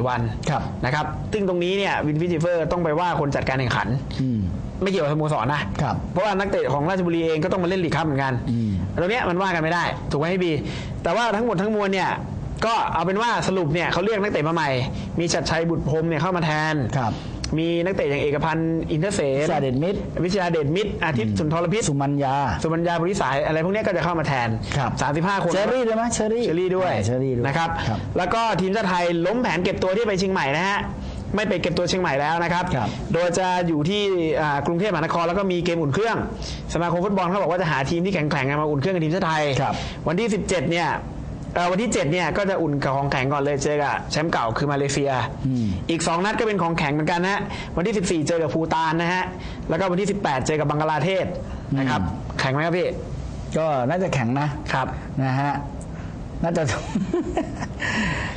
4วันครับนะครับซึ่งตรงนี้เนี่ยวินฟิจิเฟอร์ต้องไปว่าคนจัดการแข่งขันอืมไม่เกี่ยวกับสโมสรนะครับเพราะว่านักเตะของราชบุรีเองก็ต้องมาเล่นลีกครับเหมือนกันอืมตรงเนี้ยมันว่ากันไม่ได้ ถูกไหมพี่บี แต่ว่าทั้งหมดทั้งมวลเนี่ยก็เอาเป็นว่าสรุปเนี่ยเขาเรียกนักเตะมาใหม่ มีชัดชัยบุตรพรหมเนี่ยเข้ามาแทนครับ มีนักเตะอย่างเอกพันธ์อินเทอร์เซนวิชาเดชมิตรวิชาเดชมิตรอาทิตย์สุนทรพิษสุมัญญา สุมัญญาบริสายอะไรพวกเนี้ยก็จะเข้ามาแทนครับ35 คนเชอรี่ด้วยไหมเชอรี่เชอรี่ด้วยเชอรี่ด้วยนะครับครับ แล้วก็ทีมชาติไทยล้มแผนเก็บตัวที่ไปเชียงใหม่นะฮะไม่ไปเก็บตัวเชียงใหม่แล้วนะครับครับโดยจะอยู่ที่อ่ากรุงเทพมหานครแล้วก็มีเกมอุ่นเครื่อง สมาคมฟุตบอลเขาบอกว่าจะหาทีมที่แข็งแกร่งมาอุ่นเครื่องกับทีมชาติไทยครับวันที่ 17 เนี่ยเอ่อ วันที่ 7 เนี่ยก็จะอุ่นกับของแข็งก่อนเลยเจอกับแชมป์เก่าคือมาเลเซีย อีก 2 นัดก็เป็นของแข็งเหมือนกันนะฮะวันที่ 14 เจอกับภูตานนะฮะแล้วก็วันที่ 18 เจอกับบังกลาเทศนะครับแข็งไหมครับพี่ก็น่าจะแข็งนะครับนะฮะ น่าจะ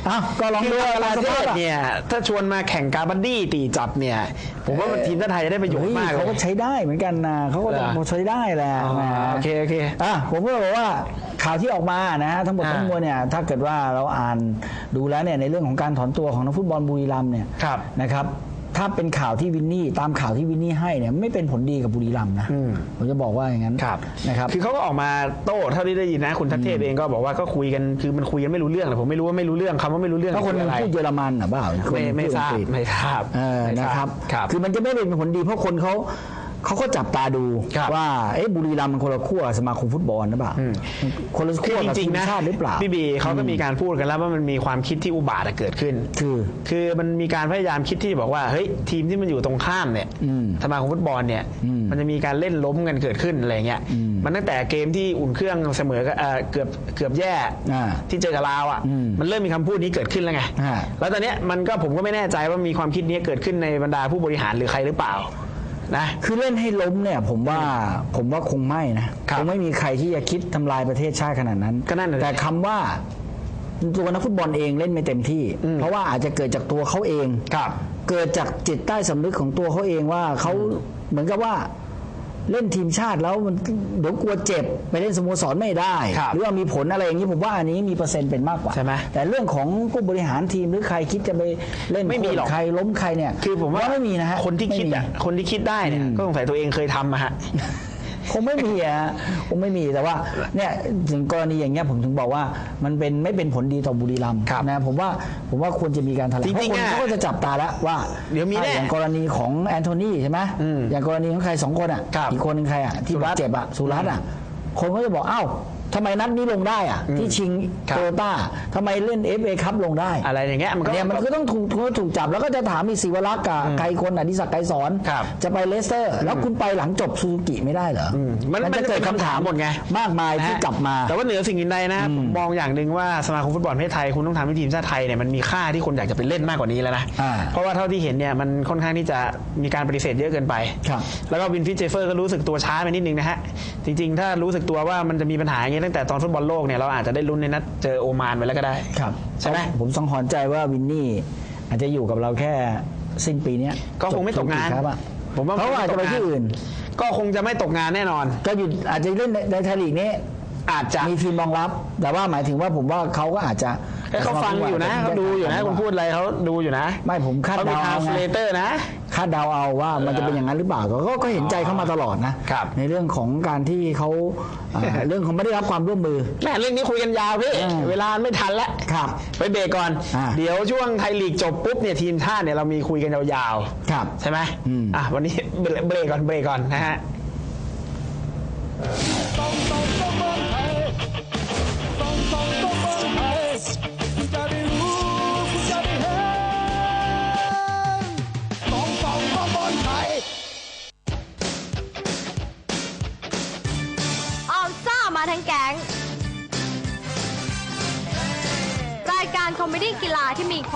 เอ้าก็ลองคือดูบังกลาสเทภาศพอะเนี่ย ถ้าชวนมาแข่งการบัดดี้ตีจับเนี่ย ผมว่าทีมชาติไทยจะได้ประโยชเฮ้น์ยมากเลเขาก็ยใช้ได้เหมือนกันนะเขาก็เหรอใช้ได้แหละอ๋อนะโอเคโอเคอะผมก็บอกว่าข่าวที่ออกมานะฮะทั้งหมดอ่าทั้งมวลเนี่ยถ้าเกิดว่าเราอ่านดูแล้วเนี่ยในเรื่องของการถอนตัวของนักฟุตบอลบุรีรัมย์เนี่ยครับนะครับ ถ้าเป็นข่าวที่วินนี่ตามข่าวที่วินนี่ให้เนี่ยไม่เป็นผลดีกับบุรีรัมย์นะอืมผมจะบอกว่าอย่างนั้นครับนะครับคือเขาก็ออกมาโต้เท่าที่ได้ยินนะคุณทัศเทพเองก็บอกว่าก็คุยกันคือมันคุยกันไม่รู้เรื่องแต่ผมไม่รู้ว่าไม่รู้เรื่องคำว่าไม่รู้เรื่องถ้าคนออะไรพูดเยอรมันอะเปล่าคนไม่ไม่พูดทราบอังกฤษไม่ทราบเออไม่ทานะครับครับ คือมันจะไม่เป็นผลดีเพราะคนเขา เขาก็จับตาดูครับว่าเอ๊ะบุรีรัมย์มันคนละขั้วสมาคมฟุตบอลหรือเปล่าอืม คนละคืขั้อวจกับริทีงมๆนะชาติหรือเปล่า พี่บีเขาก็มีการพูดกันแล้วว่ามันมีความคิดที่อุบาทอะเกิดขึ้น คือ คือมันมีการพยายามคิดที่บอกว่าเฮ้ยทีมที่มันอยู่ตรงข้ามเนี่ยอืมสมาคมฟุตบอลเนี่ยอืมมันจะมีการเล่นล้มกันเกิดขึ้นอะไรเงี้ยอืมมันตั้งแต่เกมที่อุ่นเครื่องเสมอกับเอ่อเกือบเกือบแย่อ่าที่เจอกับลาวอะอืมมันเริ่มมีคำพูดนี้เกิดขึ้นแล้วไงอ่าแล้วตอนเนี้ยมันก็ผมก็ไม่แน่ใจว่ามีความคิดนี้เกิดขึ้นในบรรดาผู้บริหารหรือใครหรือเปล่า นะ คือเล่นให้ล้มเนี่ยผมว่าผมว่าคงไม่นะครับคงไม่มีใครที่จะคิดทำลายประเทศชาติขนาดนั้น ก็นั่นน่ะสิแต่ คำว่าตัวนักฟุตบอลเองเล่นไม่เต็มที่ อืม เพราะว่าอาจจะเกิดจากตัวเขาเอง ครับ เกิดจากจิตใต้สำนึกของตัวเขาเองว่าเขาเหมือนกับว่า เล่นทีมชาติแล้วมันเดี๋ยวกลัวเจ็บไปเล่นสโมสรไม่ได้ครับหรือว่ามีผลอะไรอย่างนี้ผมว่าอันนี้มีเปอร์เซ็นต์เป็นมากกว่าใช่ไหมแต่เรื่องของผู้บริหารทีมหรือใครคิดจะไปเล่นไม่มีหรอกโค่นใครล้มใครเนี่ยคือผมว่าไม่มีนะฮะคนที่คิดอะไม่มีคนที่คิดได้เนี่ยอืมก็สงสัยตัวเองเคยทำมาฮะ คงไม่มีอะฮะคงไม่มีแต่ว่าเนี่ยถึงกรณีอย่างเงี้ยผมถึงบอกว่ามันเป็นไม่เป็นผลดีต่อบุรีรัมย์ครับนะผมว่าผมว่าควรจะมีการแถลงจริงๆเพราะคนอะเขาก็จะจับตาแล้วว่าเดี๋ยวมีแน่อะอย่างกรณีของแอนโทนีใช่ไหมอืมอย่างกรณีของใครสองคนอะครับ อีกคนหนึงใครอะที่สุรับาตดน์เจ็บอะสุรัตน์อะคนก็จะบอกอ้าว ทำไมนัดนี้ลงได้อะที่ชิงครับ โตโยต้าทำไมเล่นเอฟเอคัพลงได้ อะไรอย่างเงี้ยมันก็ เนี่ยมันก็ต้องถูกถูกถูกจับแล้วก็จะถามมีศิวรักษ์กับใครคนอดิศักดิ์ไกรสอน ครับจะไปเลสเตอร์ แล้วคุณไปหลังจบซูซูกิไม่ได้เหรออมมันจะเกิดมันจะเป็นคำถามคำถามหมดไง มากมายที่นะฮะจับมา แต่ว่าเหนือสิ่งอื่นใดนะผมมองอย่างหนึ่งว่าสมาคมฟุตบอลประเทศไทยคุณต้องทำให้ทีมชาติไทยเนี่ยมันมีค่าที่คนอยากจะไปเล่นมากกว่านี้แล้วนะอ่าเพราะว่าเท่าที่เห็นเนี่ยมันค่อนข้างที่จะมีการปฏิเสธเยอะเกินไป ครับแล้วก็วินฟิตเจเฟอร์ก็รู้สึกตัวช้าไปนิดนึงนะฮะจริงๆ ถ้ารู้สึกตัวว่ามันจะมีปัญหาอย่างนี้ตั้งแต่ตอนฟุตบอลโลกเนี่ยเราอาจจะได้ลุ้นในนัดเจอโอมานไปแล้วก็ได้ครับใช่ไหมผมสังหรณ์ใจว่าวินนี่อาจจะอยู่กับเราแค่สิ้นปีเนี้ยก็คงไม่ตกงานจบซูซูครับอะผมว่าเพราะว่าอาจจะไปที่อื่น ก็คงจะไม่ตกงานแน่นอน ก็หยุดอาจจะเล่นในในไทยลีกนี้ อาจจะมีทีมรองรับ แต่ว่าหมายถึงว่าผมว่าเขาก็อาจจะ เอ้ยเขาฟังอยู่นะเขาดูอยู่นะคุณพูดอะไรเขาดูอยู่นะ ไม่ผมคาดเขามีเดาทาเอาสไงเลเตอร์นะคาดเดาเอาว่ามันจะเป็นอย่างนั้นหรือเปล่าก็ก็ก็เห็นใจเขามาตลอดนะครับในเรื่องของการที่เขาอ่าเรื่องของไม่ได้รับความร่วมมือแม่เรื่องนี้คุยกันยาวพี่อืมเวลาไม่ทันแล้วครับไปเบรกก่อนอ่าเดี๋ยวช่วงไทยลีกจบปุ๊บเนี่ยทีมชาติเนี่ยเรามีคุยกันยาวครับๆใช่ไหมอืมอะวันนี้เบรกเบรกก่อนเบรกก่อนนะฮะ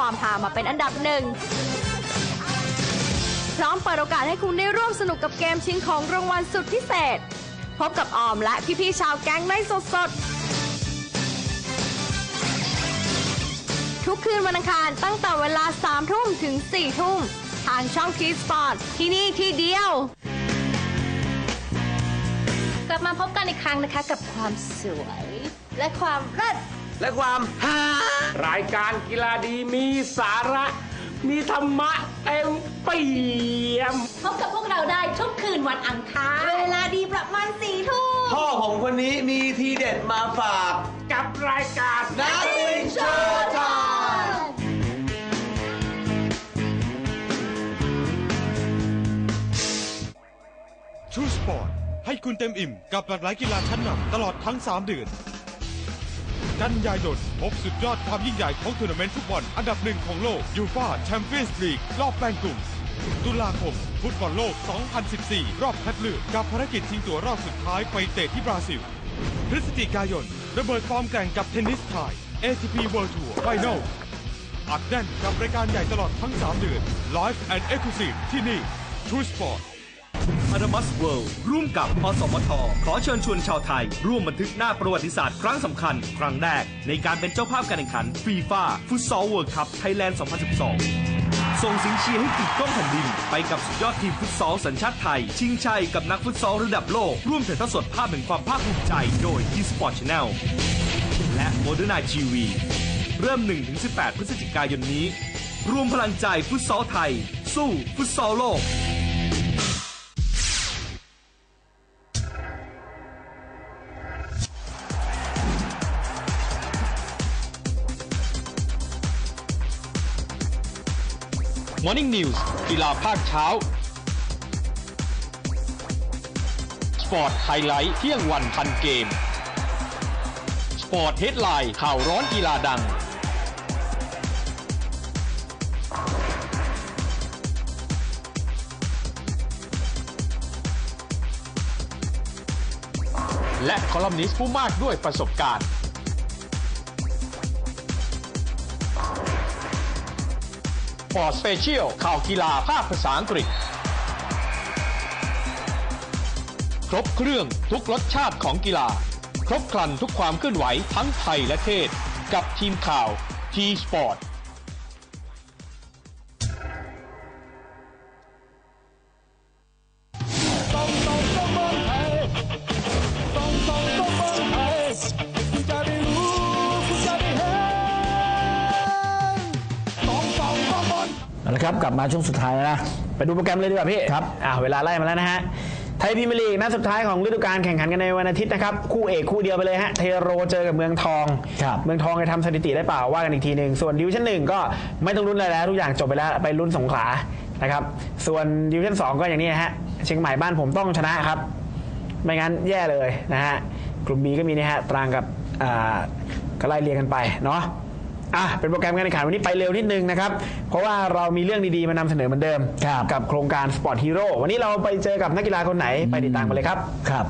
ความหามาเป็นอันดับหนึ่งพร้อมเปิดโอกาสให้คุณได้ร่วมสนุกกับเกมชิงของรางวัลสุดพิเศษ พบกับออมและพี่ๆชาวแก๊งในสดๆ ทุกคืนวันอังคารตั้งแต่เวลา 3 ทุ่มถึง 4 ทุ่ม ทางช่องคีสปอร์ตที่นี่ที่เดียว กลับมาพบกันอีกครั้งนะคะกับความสวย และความเลิศ และความฮารายการกีฬาดีมีสาระ มีธรรมะเต็มเปี่ยม พบกับพวกเราได้ทุกคืนวันอังคาร เวลาดีประมาณสี่ทุ่ม พ่อผมคนนี้มีทีเด็ดมาฝาก กับรายการนักวิ่งโชว์ไทม์ชูสปอร์ตให้คุณเต็มอิ่มกับหลากหลายกีฬาชั้นนำตลอดทั้ง 3 เดือน กันยายนพบสุดยอดความยิ่งใหญ่ของทัวร์นาเมนต์ฟุตบอลอันดับหนึ่งของโลกยูฟ่าแชมเปี้ยนส์ลีกรอบแบ่งกลุ่ม ตุลาคม ฟุตบอลโลก 2014 รอบคัดเลือกกับภารกิจชิงตัวรอบสุดท้ายไปเตะที่บราซิล พฤศจิกายน ระเบิดฟอร์มแกร่งกับเทนนิสไทย ATP World Tour Final อัดแน่นกับรายการใหญ่ตลอดทั้ง 3 เดือน Live and Exclusive ที่นี่ True Sport อนามัสเวิลด์ร่วมกับอสมท ขอเชิญชวนชาวไทย ร่วมบันทึกหน้าประวัติศาสตร์ครั้งสำคัญ ครั้งแรก ในการเป็นเจ้าภาพการแข่งขันฟีฟ่าฟุตซอลเวิลด์คัพไทยแลนด์ 2012ส่งสิงเชียร์ให้ติดกล้องแผ่นดิน ไปกับสุดยอดทีมฟุตซอลสัญชาติไทย ชิงชัยกับนักฟุตซอลระดับโลก ร่วมถ่ายทอดสดภาพแห่งความภาคภูมิใจโดย eSport Channel และ Modern Night TV เริ่ม 1-18 พฤศจิกายนนี้ รวมพลังใจฟุตซอลไทย สู้ฟุตซอลโลก Morning News กีฬาภาคเช้า สปอร์ตไฮไลท์เที่ยงวันพันเกม สปอร์ตเฮดไลน์ข่าวร้อนกีฬาดัง และคอลัมนิสต์ผู้มากด้วยประสบการณ์ ฟอร์สเปเชียลข่าวกีฬาภาคภาษาอังกฤษ ครบเครื่องทุกรสชาติของกีฬา ครบครันทุกความเคลื่อนไหวทั้งไทยและเทศ กับทีมข่าว T Sport กลับมาช่วงสุดท้ายแล้วนะ ไปดูโปรแกรมเลยดีกว่าพี่ครับอ่าเวลาไล่มาแล้วนะฮะไทยพรีเมียร์ลีกนัดสุดท้ายของฤดูกาลแข่งขันกันในวันอาทิตย์นะครับคู่เอกคู่เดียวไปเลยฮะเทโรเจอกับเมืองทองครับเมืองทองจะทำสถิติได้เปล่าว่ากันอีกทีหนึ่งส่วนดิวิชั่นหนึ่งก็ไม่ต้องลุ้นอะไรแล้วทุกอย่างจบไปแล้วไปลุ้นสงขลานะครับส่วนดิวิชั่นสองก็อย่างนี้นะฮะเชียงใหม่บ้านผมต้องชนะครับ ไม่งั้นแย่เลยนะฮะกลุ่ม B ก็มีนี่ฮะตรังกับอ่าก็ไล่เรียงกันไปเนาะ อะเป็นโปรแกรมการแข่งขันวันนี้ไปเร็วนิดนึงนะครับ เพราะว่าเรามีเรื่องดีๆ มานำเสนอเหมือนเดิม ครับกับโครงการ Sport Hero วันนี้เราไปเจอกับนักกีฬาคนไหนไปติดตามกันเลยครับ ครับ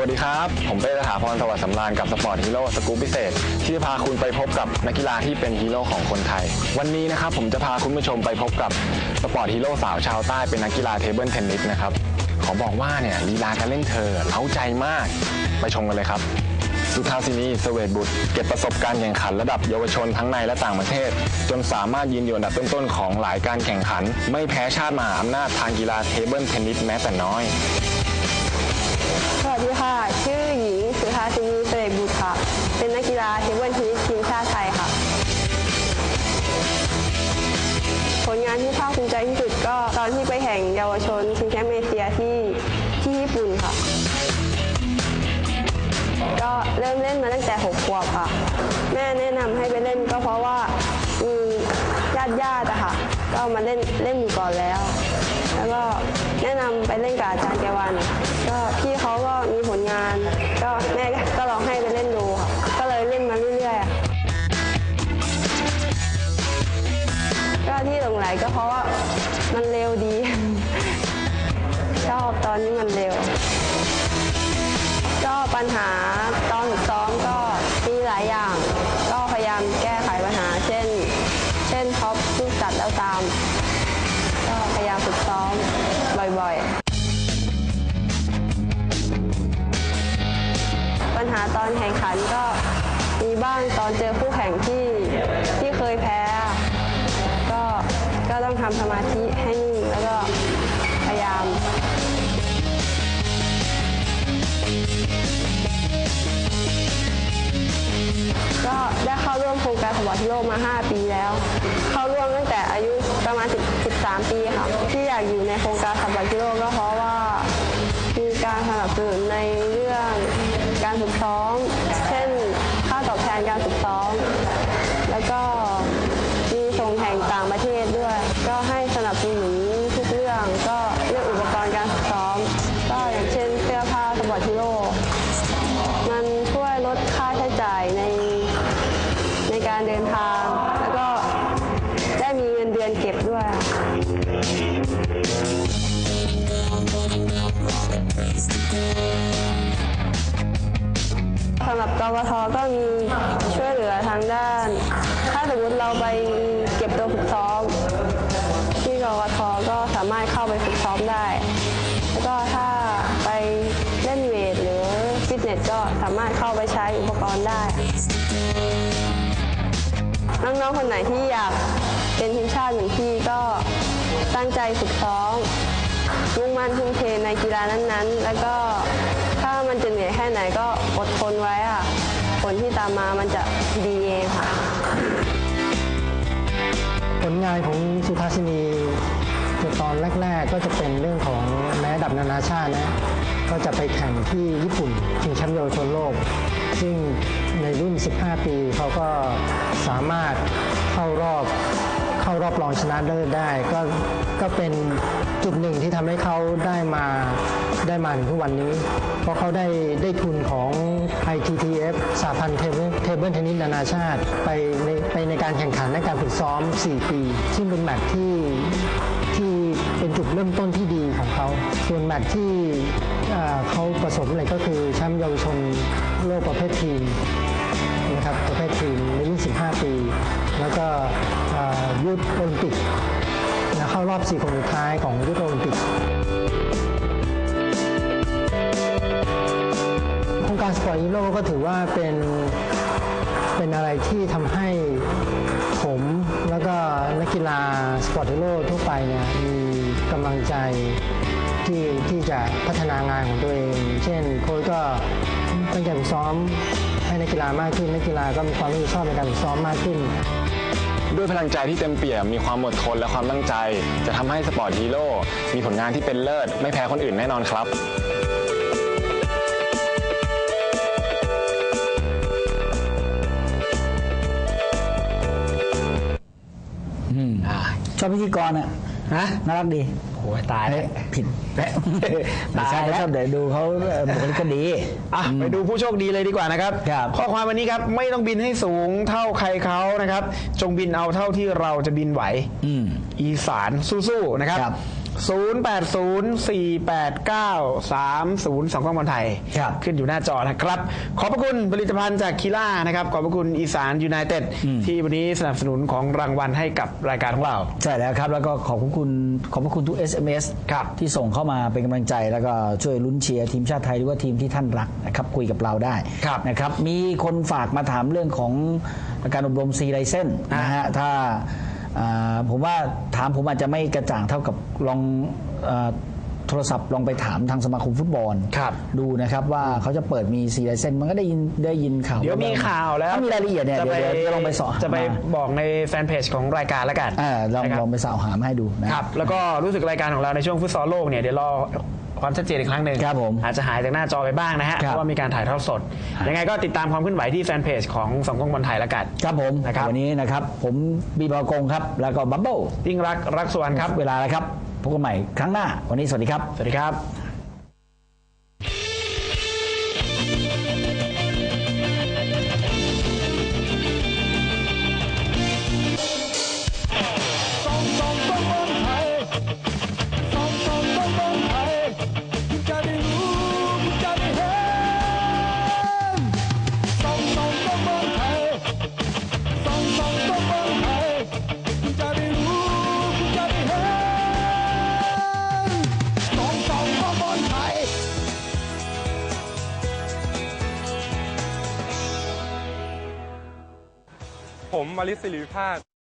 วัสดีครับ ผมเป้สถาพรสวัสดิ์สำราญกับสปอร์ตฮีโร่สกู๊ปพิเศษ ที่จะพาคุณไปพบกับนักกีฬาที่เป็นฮีโร่ของคนไทย วันนี้นะครับผมจะพาคุณผู้ชมไปพบกับสปอร์ตฮีโร่สาวชาวใต้เป็นนักกีฬาเทเบิลเทนนิสนะครับขอบอกว่าเนี่ยลีลาการเล่นเธอเล้าใจมากไปชมกันเลยครับสุทาสินีสเวตบุตร เก็บประสบการณ์แข่งขันระดับเยาวชนทั้งในและต่างประเทศ จนสามารถยืนอยู่อันดับต้นๆของหลายการแข่งขัน ไม่แพ้ชาติมหาอำนาจทางกีฬาเทเบิลเทนนิสแม้แต่น้อย สวัสดีค่ะ ชื่อหญิงสุธาสินีเสด็จบุตรค่ะ เป็นนักกีฬาเทเบิลเทนนิสทีมชาติไทยค่ะ ผลงานที่ภาคภูมิใจที่สุดก็ตอนที่ไปแข่งเยาวชนชิงแชมป์เอเชียที่ที่ญี่ปุ่นค่ะ ก็เริ่มเล่นมาตั้งแต่6ขวบค่ะ แม่แนะนำให้ไปเล่นก็เพราะว่ามีญาติญาติอะค่ะ ก็มาเล่นเล่นอยู่ก่อนแล้ว แล้วก็ นะนำไปเล่นกับอาจารย์แกวันก็พี่เขาก็มีผลงาน ก็แม่ก็ลองให้ไปเล่นดูค่ะก็เลยเล่นมาเรื่อยๆก็ที่หลงไหลก็เพราะว่ามันเร็วดี ชอบตอนนี้มันเร็ว ก็ปัญหาตอนซ้อมก็มีหลายอย่าง ก็พยายามแก้ไขปัญหา เช่น เช่นท็อปลูกตัดแล้วตาม ก็พยายามฝึกซ้อม บ่อยๆ ปัญหาตอนแข่งขันก็มีบ้างตอนเจอผู้แข่งที่ที่เคยแพ้ ก็ก็ต้องทำสมาธิให้นิ่งแล้วก็พยายามก็ได้เข้าร่วมโครงการสวอตโลกมา 5 ปีแล้ว 3 ปีค่ะ ที่อยากอยู่ในโครงการสปอร์ตฮีโลก็เพราะว่ามีการสนับสนุนในเรื่องการฝึกซ้อม เช่นค่าตอบแทนการฝึกซ้อม แล้วก็ นเดือนเก็บด้วยสำหรับกกทก็มีช่วยเหลือทางด้าน ถ้าสมมติเราไปเก็บตัวฝึกซ้อม ที่กกทก็สามารถเข้าไปฝึกซ้อมได้ แล้วก็ถ้าไปเล่นเวทหรือฟิตเนสก็สามารถเข้าไปใช้อุปกรณ์ได้น้องๆคนไหนที่อยาก เป็นทีมชาติเหมือนพี่ก็ตั้งใจฝึกซ้อมมุ่งมั่นทุ่มเทในกีฬานั้นๆ แล้วก็ถ้ามันจะเหนื่อยแค่ไหนก็อดทนไว้ค่ะ ผลที่ตามมามันจะดีเองค่ะ ผลงานของสุทาสินีในตอนแรก ๆ ก็จะเป็นเรื่องของในระดับนานาชาตินะ ก็จะไปแข่งที่ญี่ปุ่นชิงแชมป์เยาวชนโลก ซึ่งในรุ่น 15 ปีเขาก็สามารถเข้ารอบ รอบรองชนะเลิศได้ ก็ก็เป็นจุดหนึ่งที่ทำให้เขาได้มาได้มาถึงทุกวันนี้ เพราะเขาได้ได้ทุนของ ITTF สาพันธ์เทเบิลเทเทนนิสนานาชาติ ไปในไปในการแข่งขันในการฝึกซ้อม 4 ปี ซึ่งเป็นแมตช์ที่ที่เป็นจุดเริ่มต้นที่ดีของเขา ส่วนแมตช์ที่เขาประสบอะไรก็คือแชมป์เยาวชนโลกประเภททีมนะครับประเภททีมในรุ่น 15 ปี แล้วก็ ยุทธโอลิมปิกนะเข้ารอบ 4 คนสุดท้ายของยุทธโอลิมปิกโครงการสปอร์ตฮีโร่ก็ถือว่าเป็นเป็นอะไรที่ทำให้ผมแล้วก็นักกีฬาสปอร์ตฮีโร่ทั่วไปเนี่ยมีกำลังใจที่ที่จะพัฒนางานของตัวเอง เช่นโค้ชก็ตั้งใจฝึกซ้อมให้นักกีฬามากขึ้นนักกีฬาก็มีความรับผิดชอบในการฝึกซ้อมมากขึ้น ด้วยพลังใจที่เต็มเปี่ยม มีความอดทนและความตั้งใจ จะทำให้สปอร์ตฮีโร่มีผลงานที่เป็นเลิศ ไม่แพ้คนอื่นแน่นอนครับชอบพิธีกรอะ ฮะน่ารักดีโอ้ยตายแล้วผิดแปะไม่ตายใช่แล้วชอบเดี๋ยวดูเขาเอ่อบุคลิกก็ดีอะไปดูผู้โชคดีเลยดีกว่านะครับครับ ข้อความวันนี้ครับไม่ต้องบินให้สูงเท่าใครเขานะครับ จงบินเอาเท่าที่เราจะบินไหวอืมอีสานสู้ๆนะครับ ครับ08048930สองกล้องบอลไทย ครับขึ้นอยู่หน้าจอนะครับ ขอบพระคุณผลิตภัณฑ์จากคีล่านะครับ ขอบพระคุณอีสานยูไนเต็ดที่วันนี้สนับสนุนของรางวัลให้กับรายการของเรา ใช่แล้วครับ แล้วก็ขอบพระคุณขอบพระคุณทุก SMS ครับที่ส่งเข้ามาเป็นกำลังใจ แล้วก็ช่วยลุ้นเชียร์ทีมชาติไทยหรือว่าทีมที่ท่านรักนะครับคุยกับเราได้ครับนะครับมีคนฝากมาถามเรื่องของการอบรมซีไรเส้นนะฮะถ้าอ่า ผมว่าถามผมอาจจะไม่กระจ่างเท่ากับลองอ โทรศัพท์ลองไปถามทางสมาคมฟุตบอลครับดูนะครับว่าเขาจะเปิดมีซีไรเส้นมันก็ได้ยินได้ยินข่าวเดี๋ยวมีข่าวแล้วถ้ามีรายละเอียดเนี่ยจะเดี๋ยวไปเดี๋ยวจะลองไปสอบจะไปมาบอกในแฟนเพจของรายการแล้วกันเออลองนะครับลองไปสาวหามาให้ดูนะครับแล้วก็รู้สึกรายการของเราในช่วงฟุตซอลโลกเนี่ยเดี๋ยวรอความชัดเจนอีกครั้งหนึ่งครับผมอาจจะหายจากหน้าจอไปบ้างนะฮะครับเพราะว่ามีการถ่ายทอดสด ยังไงก็ติดตามความเคลื่อนไหวที่แฟนเพจของสองกล้องบอลไทยแล้วกันครับผมนะครับวันนี้นะครับผมบีบากงครับแล้วก็บับเบิ้ลยิ่งรักรักสวนครับเวลาแล้วครับ พบกันใหม่ครั้งหน้า วันนี้สวัสดีครับ สวัสดีครับ ริสิริภาค